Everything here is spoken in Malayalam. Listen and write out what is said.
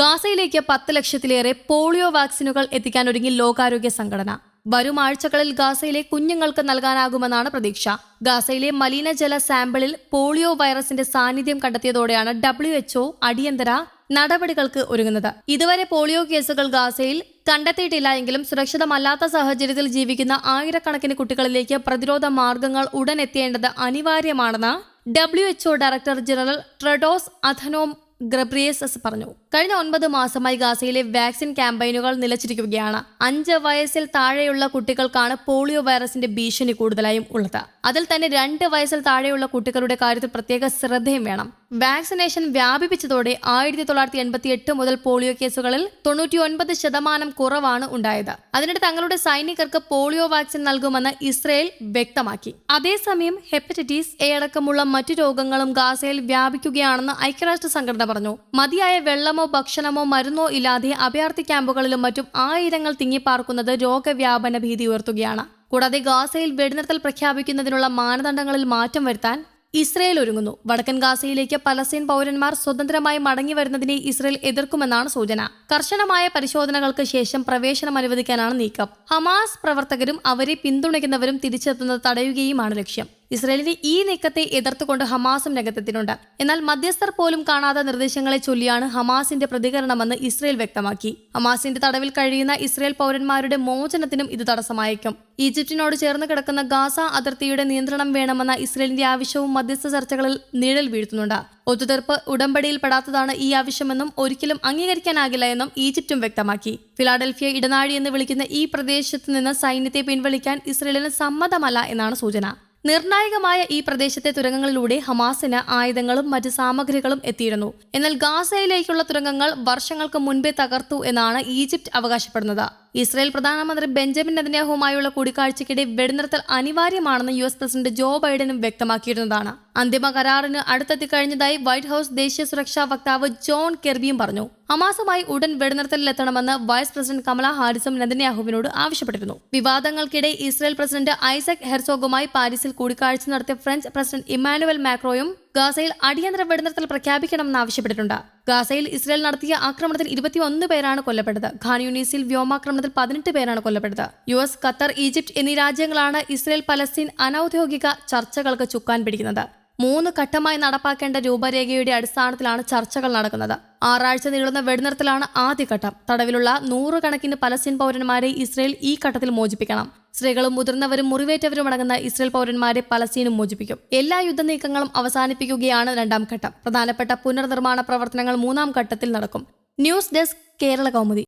ഗാസയിലേക്ക് പത്ത് ലക്ഷത്തിലേറെ പോളിയോ വാക്സിനുകൾ എത്തിക്കാൻ ഒരുങ്ങി ലോകാരോഗ്യ സംഘടന. വരും ആഴ്ചകളിൽ ഗാസയിലെ കുഞ്ഞുങ്ങൾക്ക് നൽകാനാകുമെന്നാണ് പ്രതീക്ഷ. ഗാസയിലെ മലിനജല സാമ്പിളിൽ പോളിയോ വൈറസിന്റെ സാന്നിധ്യം കണ്ടെത്തിയതോടെയാണ് ഡബ്ല്യു എച്ച്ഒ അടിയന്തര നടപടികൾക്ക് ഒരുങ്ങുന്നത്. ഇതുവരെ പോളിയോ കേസുകൾ ഗാസയിൽ കണ്ടെത്തിയിട്ടില്ല എങ്കിലും സുരക്ഷിതമല്ലാത്ത സാഹചര്യത്തിൽ ജീവിക്കുന്ന ആയിരക്കണക്കിന് കുട്ടികളിലേക്ക് പ്രതിരോധ മാർഗങ്ങൾ ഉടൻ എത്തേണ്ടത് അനിവാര്യമാണെന്ന് W director general Tedros Adhanom Ghebreyesus പറഞ്ഞു കഴിഞ്ഞ ഒൻപത് മാസമായി ഗാസയിലെ വാക്സിൻ ക്യാമ്പയിനുകൾ നിലച്ചിരിക്കുകയാണ്. അഞ്ച് വയസ്സിൽ താഴെയുള്ള കുട്ടികൾക്കാണ് പോളിയോ വൈറസിന്റെ ഭീഷണി കൂടുതലായും ഉള്ളത്. അതിൽ തന്നെ രണ്ട് വയസ്സിൽ താഴെയുള്ള കുട്ടികളുടെ കാര്യത്തിൽ പ്രത്യേക ശ്രദ്ധയും വേണം. വാക്സിനേഷൻ വ്യാപിപ്പിച്ചതോടെ ആയിരത്തി തൊള്ളായിരത്തി എൺപത്തി എട്ട് മുതൽ പോളിയോ കേസുകളിൽ തൊണ്ണൂറ്റി ഒൻപത് ശതമാനം കുറവാണ് ഉണ്ടായത്. അതിനിടെ തങ്ങളുടെ സൈനികർക്ക് പോളിയോ വാക്സിൻ നൽകുമെന്ന് ഇസ്രയേൽ വ്യക്തമാക്കി. അതേസമയം ഹെപ്പറ്റൈറ്റിസ് എ അടക്കമുള്ള മറ്റു രോഗങ്ങളും ഗാസയിൽ വ്യാപിക്കുകയാണെന്ന് ഐക്യരാഷ്ട്ര സംഘടന പറഞ്ഞു. മതിയായ വെള്ളമോ ഭക്ഷണമോ മരുന്നോ ഇല്ലാതെ അഭയാർത്ഥി ക്യാമ്പുകളിലും മറ്റും ആയിരങ്ങൾ തിങ്ങിപ്പാർക്കുന്നത് രോഗവ്യാപന ഭീതി ഉയർത്തുകയാണ്. കൂടാതെ ഗാസയിൽ വെടിനിർത്തൽ പ്രഖ്യാപിക്കുന്നതിനുള്ള മാനദണ്ഡങ്ങളിൽ മാറ്റം വരുത്താൻ ഇസ്രയേൽ ഒരുങ്ങുന്നു. വടക്കൻ ഗാസയിലേക്ക് പലസ്തീൻ പൗരന്മാർ സ്വതന്ത്രമായി മടങ്ങി വരുന്നതിനെ ഇസ്രയേൽ എതിർക്കുമെന്നാണ് സൂചന. കർശനമായ പരിശോധനകൾക്ക് ശേഷം പ്രവേശനം അനുവദിക്കാനാണ് നീക്കം. ഹമാസ് പ്രവർത്തകരും അവരെ പിന്തുണയ്ക്കുന്നവരും തിരിച്ചെത്തുന്നത് തടയുകയുമാണ് ലക്ഷ്യം. ഇസ്രയേലിന്റെ ഈ നീക്കത്തെ എതിർത്തുകൊണ്ട് ഹമാസും രംഗത്തെത്തിയിട്ടുണ്ട്. എന്നാൽ മധ്യസ്ഥർ പോലും കാണാത്ത നിർദ്ദേശങ്ങളെ ചൊല്ലിയാണ് ഹമാസിന്റെ പ്രതികരണമെന്ന് ഇസ്രയേൽ വ്യക്തമാക്കി. ഹമാസിന്റെ തടവിൽ കഴിയുന്ന ഇസ്രയേൽ പൗരന്മാരുടെ മോചനത്തിനും ഇത് തടസ്സമായേക്കും. ഈജിപ്തിനോട് ചേർന്ന് കിടക്കുന്ന ഗാസ അതിർത്തിയുടെ നിയന്ത്രണം വേണമെന്ന ഇസ്രയേലിന്റെ ആവശ്യവും മധ്യസ്ഥ ചർച്ചകളിൽ നിഴൽ വീഴ്ത്തുന്നുണ്ട്. ഒത്തുതീർപ്പ് ഉടമ്പടിയിൽ പെടാത്തതാണ് ഈ ആവശ്യമെന്നും ഒരിക്കലും അംഗീകരിക്കാനാകില്ല എന്നും ഈജിപ്തും വ്യക്തമാക്കി. ഫിലാഡൽഫിയ ഇടനാഴി എന്ന് വിളിക്കുന്ന ഈ പ്രദേശത്ത് നിന്ന് സൈന്യത്തെ പിൻവലിക്കാൻ ഇസ്രയേലിന് സമ്മതമല്ല എന്നാണ് സൂചന. നിർണായകമായ ഈ പ്രദേശത്തെ തുരങ്കങ്ങളിലൂടെ ഹമാസിന് ആയുധങ്ങളും മറ്റ് സാമഗ്രികളും എത്തിയിരുന്നു. എന്നാൽ ഗാസയിലേക്കുള്ള തുരങ്കങ്ങൾ വർഷങ്ങൾക്ക് മുൻപേ തകർത്തു എന്നാണ് ഈജിപ്ത് അവകാശപ്പെടുന്നത്. ഇസ്രായേൽ പ്രധാനമന്ത്രി ബെഞ്ചമിൻ നെതന്യാഹുമായുള്ള കൂടിക്കാഴ്ചയ്ക്കിടെ വെടിനിർത്തൽ അനിവാര്യമാണെന്ന് യു എസ് പ്രസിഡന്റ് ജോ ബൈഡനും വ്യക്തമാക്കിയിരുന്നതാണ്. അന്തിമ കരാറിന് അടുത്തെത്തിക്കഴിഞ്ഞതായി വൈറ്റ് ഹൌസ് ദേശീയ സുരക്ഷാ വക്താവ് ജോൺ കെർബിയും പറഞ്ഞു. ഹമാസുമായി ഉടൻ വെടിനിർത്തലിലെത്തണമെന്ന് വൈസ് പ്രസിഡന്റ് കമല ഹാരിസും നെതന്യാഹുവിനോട് ആവശ്യപ്പെട്ടിരുന്നു. വിവാദങ്ങൾക്കിടെ ഇസ്രായേൽ പ്രസിഡന്റ് ഐസക് ഹെർസോഗുമായി പാരീസിൽ കൂടിക്കാഴ്ച നടത്തിയ ഫ്രഞ്ച് പ്രസിഡന്റ് ഇമ്മാനുവൽ മാക്രോയും ഗാസയിൽ അടിയന്തര വെടിനിർത്തൽ പ്രഖ്യാപിക്കണമെന്ന് ആവശ്യപ്പെട്ടിട്ടുണ്ട്. ഗാസയിൽ ഇസ്രായേൽ നടത്തിയ ആക്രമണത്തിൽ ഇരുപത്തിയൊന്ന് പേരാണ് കൊല്ലപ്പെട്ടത്. ഖാൻ യൂണീസിൽ വ്യോമാക്രമണത്തിൽ പതിനെട്ട് പേരാണ് കൊല്ലപ്പെട്ടത്. യു എസ് ഖത്തർ ഈജിപ്ത് എന്നീ രാജ്യങ്ങളാണ് ഇസ്രായേൽ പലസ്തീൻ അനൌദ്യോഗിക ചർച്ചകൾക്ക് ചുക്കാൻ പിടിക്കുന്നത്. മൂന്ന് ഘട്ടമായി നടപ്പാക്കേണ്ട രൂപരേഖയുടെ അടിസ്ഥാനത്തിലാണ് ചർച്ചകൾ നടക്കുന്നത്. ആറാഴ്ച നീളുന്ന വെടിനിർത്തലാണ് ആദ്യഘട്ടം. തടവിലുള്ള നൂറുകണക്കിന് പലസ്തീൻ പൗരന്മാരെ ഇസ്രയേൽ ഈ ഘട്ടത്തിൽ മോചിപ്പിക്കണം. സ്ത്രീകളും മുതിർന്നവരും മുറിവേറ്റവരും അടങ്ങുന്ന ഇസ്രയേൽ പൗരന്മാരെ പലസ്തീനും മോചിപ്പിക്കും. എല്ലാ യുദ്ധ നീക്കങ്ങളും അവസാനിപ്പിക്കുകയാണ് രണ്ടാം ഘട്ടം. പ്രധാനപ്പെട്ട പുനർനിർമ്മാണ പ്രവർത്തനങ്ങൾ മൂന്നാം ഘട്ടത്തിൽ നടക്കും. News desk Kerala Kaumudi.